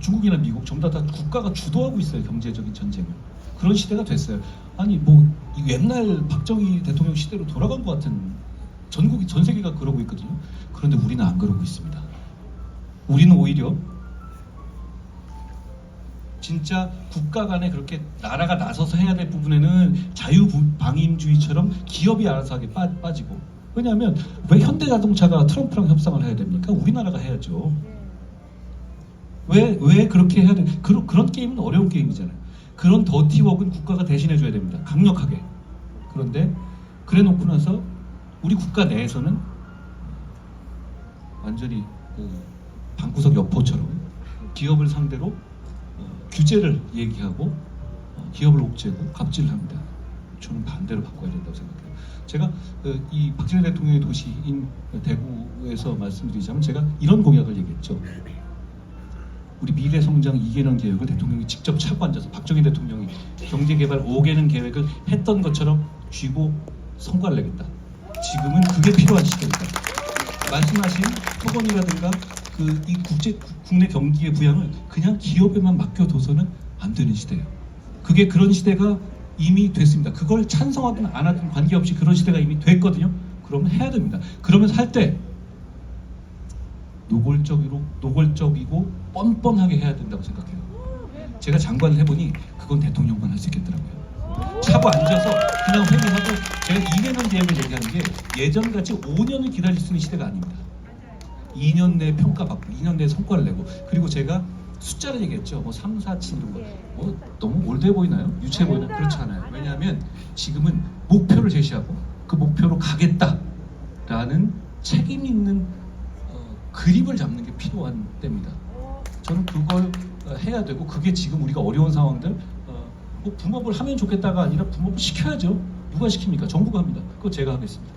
중국이나 미국 전부 다, 다 국가가 주도하고 있어요 경제적인 전쟁을 그런 시대가 됐어요. 아니 뭐이 옛날 박정희 대통령 시대로 돌아간 것 같은 전국이 전 세계가 그러고 있거든요. 그런데 우리는 안 그러고 있습니다. 우리는 오히려 진짜 국가 간에 그렇게 나라가 나서서 해야 될 부분에는 자유방임주의처럼 기업이 알아서 하게 빠, 빠지고 왜냐하면 왜 현대자동차가 트럼프랑 협상을 해야 됩니까? 우리나라가 해야죠. 왜, 왜 그렇게 해야 돼? 그런, 그런 게임은 어려운 게임이잖아요. 그런 더티웍은 국가가 대신해줘야 됩니다. 강력하게. 그런데 그래 놓고 나서 우리 국가 내에서는 완전히 그 방구석 여포처럼 기업을 상대로 어, 규제를 얘기하고 어, 기업을 옥죄고 갑질을 합니다. 저는 반대로 바꿔야 된다고 생각해요. 제가 그, 이 박진애 대통령의 도시인 대구에서 말씀드리자면 제가 이런 공약을 얘기했죠. 우리 미래 성장 2개년 계획을 대통령이 직접 차고 앉아서 박정희 대통령이 경제 개발 5개년 계획을 했던 것처럼 쥐고 성과를 내겠다. 지금은 그게 필요한 시대입니다. 말씀하신 토건이라든가 그 이 국제 국내 경기의 부양을 그냥 기업에만 맡겨둬서는 안 되는 시대예요. 그게 그런 시대가 이미 됐습니다. 그걸 찬성하든 안 하든 관계없이 그런 시대가 이미 됐거든요. 그러면 해야 됩니다. 그러면서 할 때 노골적이고 노골적이고 뻔뻔하게 해야 된다고 생각해요. 제가 장관을 해보니 그건 대통령만 할 수 있겠더라고요. 차고 앉아서 그냥 회의하고 제가 2년은 계획을 얘기하는 게 예전같이 5년을 기다릴 수 있는 시대가 아닙니다. 2년 내에 평가받고 2년 내에 성과를 내고 그리고 제가 숫자를 얘기했죠. 뭐 3, 4, 7 이런 거. 뭐 너무 올드해 보이나요? 유치해 보이나요? 그렇지 않아요. 왜냐하면 지금은 목표를 제시하고 그 목표로 가겠다라는 책임 있는 어, 그립을 잡는 게 필요한 때입니다. 저는 그걸 어, 해야 되고 그게 지금 우리가 어려운 상황들 어, 뭐 붕업을 하면 좋겠다가 아니라 붕업을 시켜야죠. 누가 시킵니까? 정부가 합니다. 그거 제가 하겠습니다.